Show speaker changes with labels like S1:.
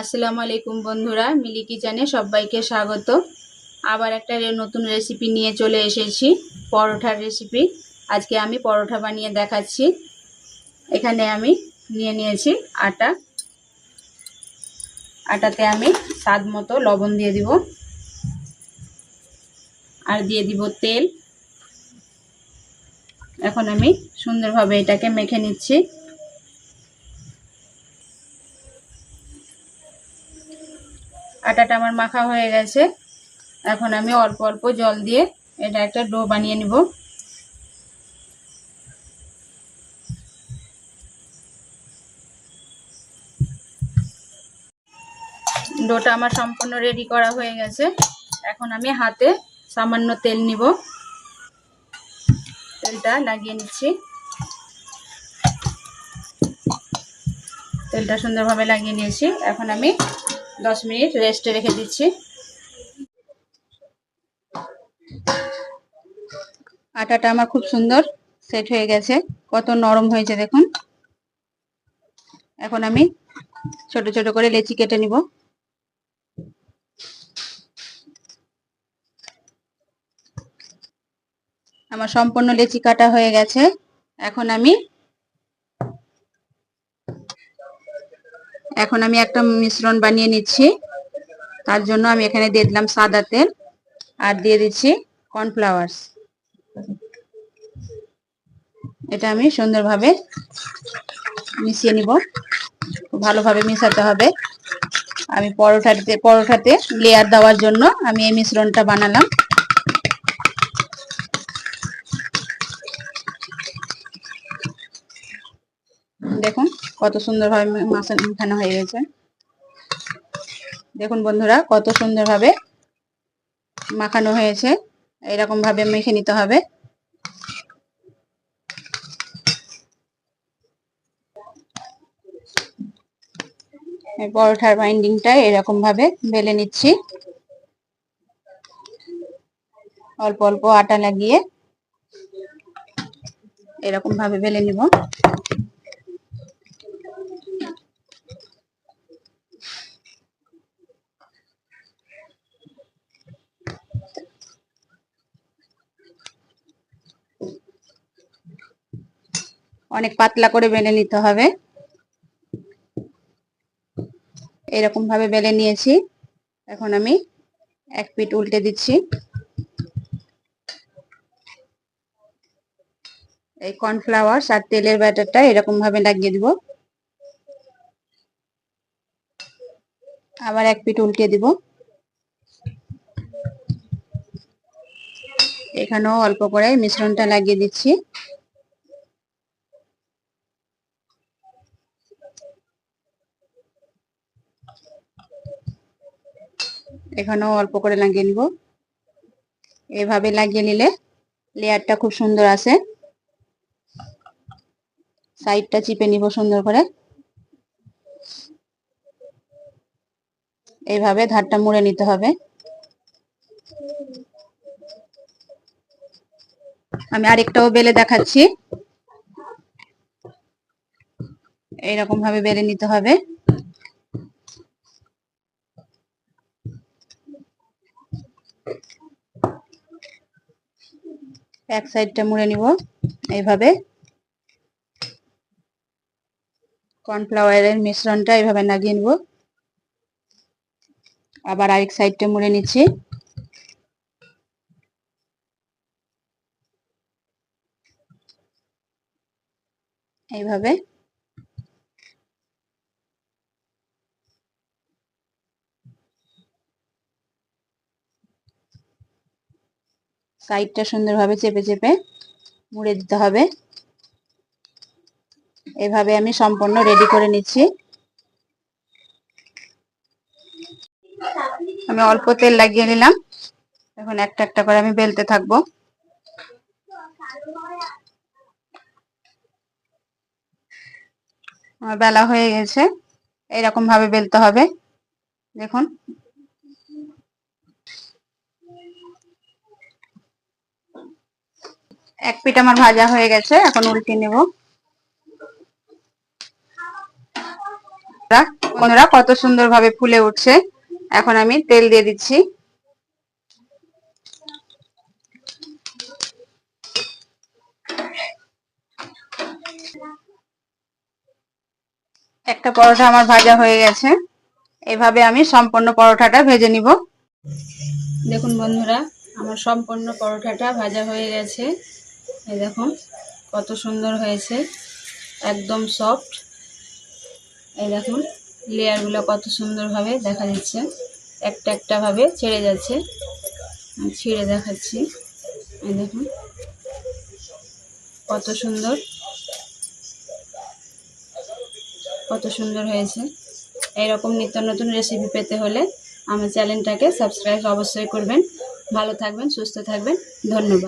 S1: আসসালামু আলাইকুম বন্ধুরা, মিলি কিচেনে সবাইকে স্বাগত। আবার একটা নতুন রেসিপি নিয়ে চলে এসেছি, পরোঠার রেসিপি আজকে আমি পরোঠা বানিয়ে দেখাচ্ছি। এখানে আমি নিয়ে নিয়েছি আটা। আটাতে আমি স্বাদ মতো লবণ দিয়ে দিব। আর দিয়ে দিব তেল। এখন আমি সুন্দরভাবে এটাকে মেখে নিচ্ছি। আটাটা আমার মাখা হয়ে গেছে। এখন আমি অল্প অল্প জল দিয়ে এটা একটা ডো বানিয়ে নিব। ডোটা আমার সম্পূর্ণ রেডি করা হয়ে গেছে। এখন আমি হাতে সামান্য তেল নিব। তেলটা লাগিয়ে নিচ্ছি। তেলটা সুন্দরভাবে লাগিয়ে নিয়েছি। এখন আমি দশ মিনিট রেস্টে রেখে দিচ্ছি। আটাটা আমার খুব সুন্দর সেট হয়ে গেছে। কত নরম হয়েছে দেখুন। এখন আমি ছোট ছোট করে লেচি কেটে নিব। আমার সম্পূর্ণ লেচি কাটা হয়ে গেছে। এখন আমি এখন আমি একটা মিশ্রণ বানিয়ে নিচ্ছি। তার জন্য আমি এখানে দিয়ে দিলাম সাদা তেল আর দিয়ে দিচ্ছি কর্নফ্লাওয়ার্স। এটা আমি সুন্দরভাবে মিশিয়ে নিব। ভালোভাবে মিশাতে হবে। আমি পরোটাতে পরোটাতে লেয়ার দেওয়ার জন্য আমি এই মিশ্রণটা বানালাম দেখুন কত সুন্দরভাবে মাছ মাখানো হয়ে গেছে। দেখুন বন্ধুরা, কত সুন্দরভাবে মাখানো হয়েছে। এরকম ভাবে মেখে নিতে হবে। পরোঠার বাইন্ডিংটা এরকম ভাবে বেলে নিচ্ছি। অল্প অল্প আটা লাগিয়ে এরকম ভাবে বেলে নিব। অনেক পাতলা করে বেলে নিতে হবে। এরকম ভাবে বেলে নিয়েছি। এখন আমি এক পিঠ উল্টে দিচ্ছি। এই কর্নফ্লাওয়ার আর তেলের ব্যাটারটা এরকম ভাবে লাগিয়ে দিব। আবার এক পিঠ উল্টে দিব। এখানেও অল্প করে মিশ্রণটা লাগিয়ে দিচ্ছি। এখানেও অল্প করে লাগিয়ে নিব। এভাবে লাগিয়ে নিলে লেয়ারটা খুব সুন্দর আসে। সাইডটা চিপে নিব সুন্দর করে। এইভাবে ধারটা মুড়ে নিতে হবে। আমি আরেকটাও বেলে দেখাচ্ছি। এইরকম ভাবে বেলে নিতে হবে। এক সাইডটা মুড়ে নিব, এইভাবে। কর্নফ্লাওয়ারের মিশ্রণটা এইভাবে লাগিয়ে নিব। আবার আরেক সাইডটা মুড়ে নিচ্ছি। এইভাবে। সাইডটা সুন্দরভাবে চেপে চেপে মুড়ে দিতে হবে। এভাবে আমি সম্পূর্ণ রেডি করে নিচ্ছি। আমি অল্প তেল লাগিয়ে নিলাম। এখন একটা একটা করে আমি বেলতে থাকব। আমার বেলা হয়ে গেছে। এরকম ভাবে বেলতে হবে। দেখুন। এক পিঠ আমার ভাজা হয়ে গেছে, এখন উল্টে নেব। বন্ধুরা কত সুন্দরভাবে ফুলে উঠছে। এখন আমি তেল দিয়ে দিচ্ছি। একটা পরোটা আমার ভাজা হয়ে গেছে। এভাবে আমি সম্পূর্ণ পরোটাটা ভেজে নিব। দেখুন বন্ধুরা, আমার সম্পূর্ণ পরোটাটা ভাজা হয়ে গেছে। এই দেখুন, কত সুন্দর হয়েছে, একদম সফট এই দেখুন লেয়ারগুলো কত সুন্দরভাবে দেখা যাচ্ছে। একটা একটা ভাবে ছেড়ে যাচ্ছে। ছিঁড়ে দেখাচ্ছি। এই দেখুন, কত সুন্দর। কত সুন্দর হয়েছে। এইরকম নিত্য নতুন রেসিপি পেতে হলে আমার চ্যানেলটাকে সাবস্ক্রাইব অবশ্যই করবেন। ভালো থাকবেন, সুস্থ থাকবেন। ধন্যবাদ।